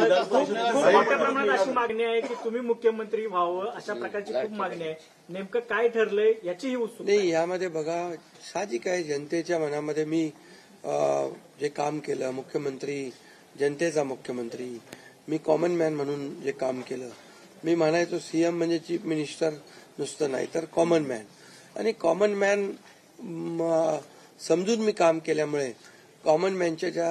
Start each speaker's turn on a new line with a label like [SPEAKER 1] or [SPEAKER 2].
[SPEAKER 1] मोठ्या प्रमाणात अशी मागणी आहे की तुम्ही मुख्यमंत्री व्हावं अशा प्रकारची खूप मागणी आहे. नेमकं काय ठरलंय याची ही उत्सुकता
[SPEAKER 2] नाही यामध्ये बघा साहजिक आहे जनतेच्या मनामध्ये मी जे काम केलं मुख्यमंत्री जनतेचा मुख्यमंत्री मी कॉमन मॅन म्हणून जे काम केलं मी म्हणायचो सीएम म्हणजे चीफ मिनिस्टर नुसतं नाही तर कॉमन मॅन आणि कॉमन मॅन समजून मी काम केल्यामुळे कॉमन मॅनच्या ज्या